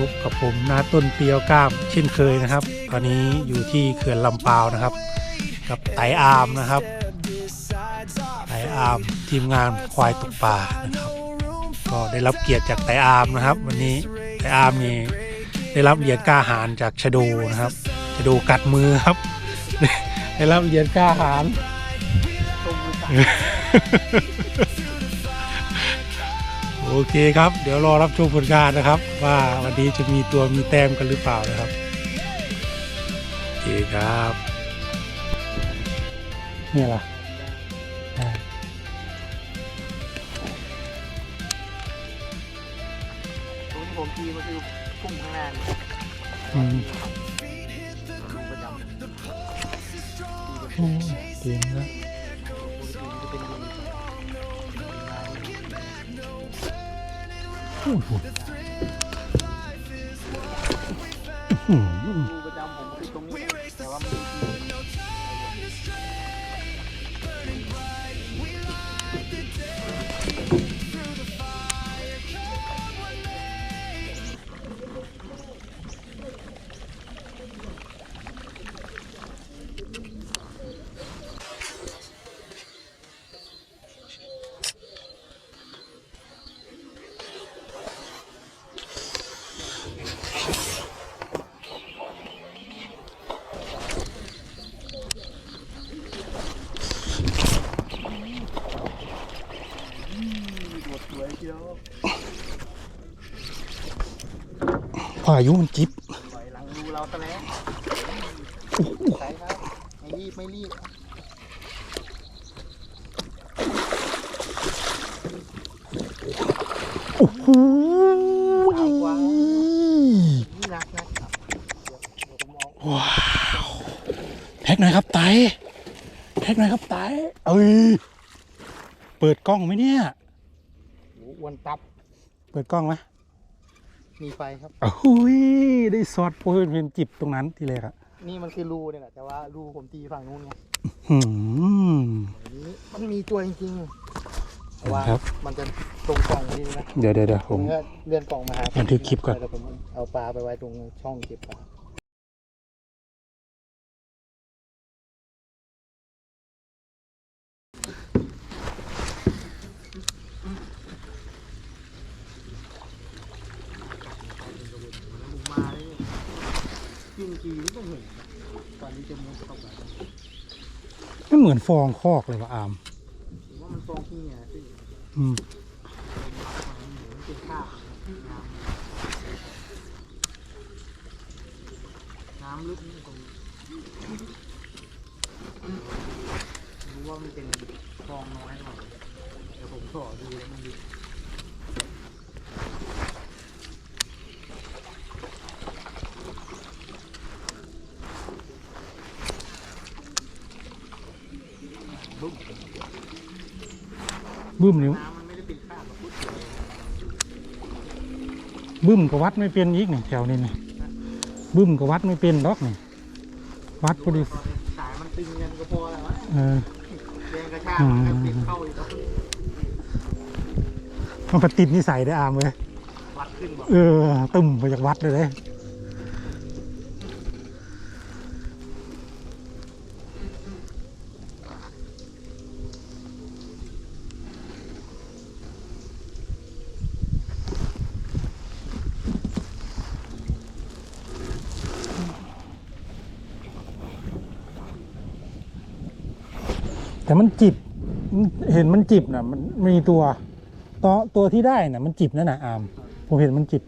พบกับผมนาต้นเตียวกล้ามเช่นเคยนะครับ ตอนนี้อยู่ที่เขื่อนลำปาวนะครับ กับไตอาร์มนะครับไตอาร์มทีมงานควายตกปลานะครับ ก็ได้รับเกียรติจากไตอาร์มนะครับ วันนี้ไตอาร์มนี่ได้รับเหรียญกล้าหาญจากชโดนะครับชโดกัดมือครับ ได้รับเหรียญกล้าหาญ โอเคครับ เดี๋ยวรอรับชมผลงานนะครับ ว่าวันนี้จะมีตัวมีแต้มกันหรือเปล่านะครับโอเคครับเนี่ยล่ะอ่าตรงที่ผมตีมันคือพุ่งข้างหน้านี่อืมลูกประจำโอ้ยเก่งนะ โอ้ พายุมันจิบหลังดูเราซะแล้วใช่ครับไม่รีบไม่รีบโอ้โหหนักนะว้าวแท็กหน่อยครับไตแท็กหน่อยครับไตเอ้ยเปิดกล้องไหมเนี่ย อ้อ้วนตับ เปิดกล้องไหมมีไฟครับ โอ้ยได้ซอสโพเห็นจิบตรงนั้นทีแรกอะนี่มันคือรูเนี่ยแหละแต่ว่ารูผมตีฝั่งนู้นไงหืมอันนี้มันมีตัวจริงๆแต่ว่าครับมันจะตรงกล่องพอดีนะเดี๋ยวเดี๋ยวเดี๋ยวผผมม ก็เลื่อนกล่องมาหาบันทึกคลิปก่อน แล้วผมเอาปลาไปไว้ตรงช่องเก็บปลามาเลยกินกีนี่ต้องเห็นตอนนี้จะ มันเหมือนฟองคอกเลยว่ะอามว่ามันฟองที่เนี่ยสิอืมน้ำลึกนี่ตรงรู้ว่ามันเป็นฟองน้อยหน่อยแต่ผมขอดูแล้วมันลึก บึ้มนิ้วน้ำมันไม่ได้เป็นคราบหรอกบึ้มก็วัดไม่เป็นอีกนี่แถวนี้นี่บึ้มก็วัดไม่เป็นดอกนี่วัดพอดีสายมันตึงกันก็พอแล้ววะเออแรงกระชากมันก็ติดเข้าอีกแล้วมันไปติดนิสัยได้ออามเลยวัดขึ้นบอกเออตึมไปจากวัดเลยเลย แต่มันจิบ เห็นมันจิบนะมันมีตัวตัวตัวที่ได้น่ะ มันจิบนั่นน่ะอาม ผมเห็นมันจิบ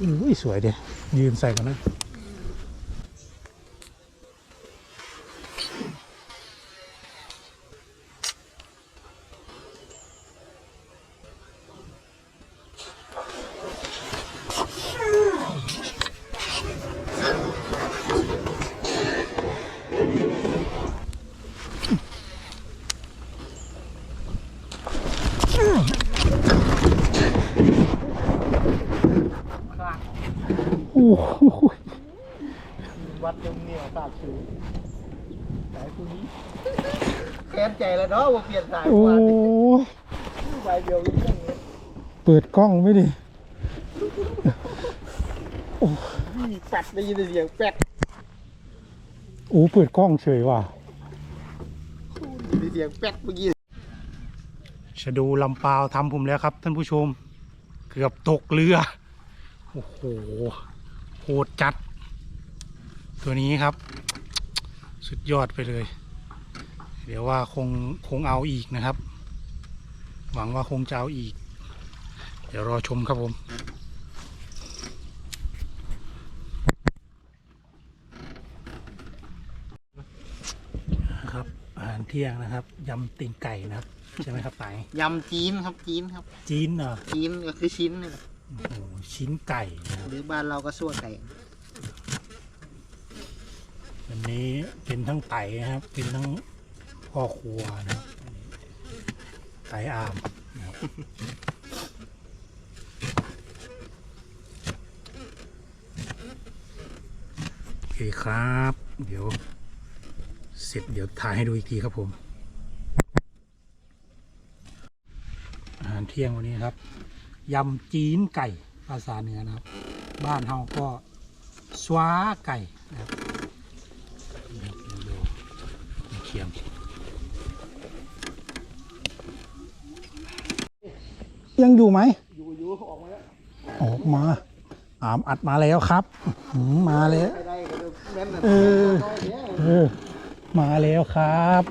อุ้ยสวยเดียยืนใส่กันนะ อ้โหวัดเต็มเหนียวปากชูสายคุณนี้แค้นใจแล้วเนาะว่าเปลี่ยนสายโอ้ว่าเดียวเรื่องนี้เปิดกล้องไม่ดิมีแป๊ดได้ยินเสียงแป๊ดโอ้เปิดกล้องเฉยว่ะได้ยินเสียงแป๊ดเมื่อกี้ชะดูลำปาวทำผมแล้วครับท่านผู้ชม เกือบตกเรือ โอ้โห หดจัด ตัวนี้ครับ สุดยอดไปเลย เดี๋ยวว่าคงคงเอาอีกนะครับ หวังว่าคงจะเอาอีก เดี๋ยวรอชมครับผมครับอาหารเที่ยงนะครับยำติ่งไก่นะครับ ใช่ไหมครับไตยำจีนครับจีนครับ จีนเหรอ จีนก็คือชิ้นนี่แหละ โอ้โหชิ้นไก่นะครับหรือบ้านเราก็สั่วไก่วันนี้เป็นทั้งไต่นะครับ เป็นทั้งพ่อครัวนะครับไต่อามนะครับโอเคครับ เดี๋ยว เสร็จเดี๋ยวถ่ายให้ดูอีกทีครับผม อาหารเที่ยงวันนี้นะครับ ยำจีนไก่ภาษาเหนือนะครับ บ้านเฮาก็สวาไก่นะครับเคียงยังอยู่ไหมอยู่อยู่ออกมาแล้วออกมาอามอัดมาแล้วครับมาแล้วไปได้ก็แม่นนะเออเออมาแล้วครับ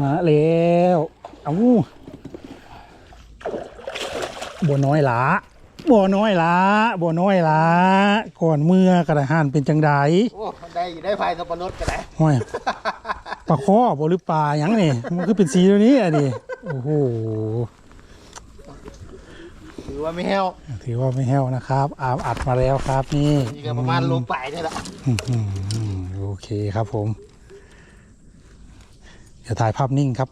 มาแล้ว เอา บัวน้อยหลาบัวน้อยหลาบัวน้อยหลาก่อนเมื่อกระหันเป็นจังไดโอ้ได้อยู่ได้ภายสับปะรดก็ได้ห้อยปลาข้อบ่หรือปลาหยังนี่มันคือเป็นสีตัวนี้อะดิโอ้โหถือว่าไม่แห้วถือว่าไม่แห้วนะครับอามอัดมาแล้วครับนี่นี่ก็ประมาณโลป่ายนี่แหละอื้อหือโอเคครับผมเดี๋ยวถ่ายภาพนิ่งครับ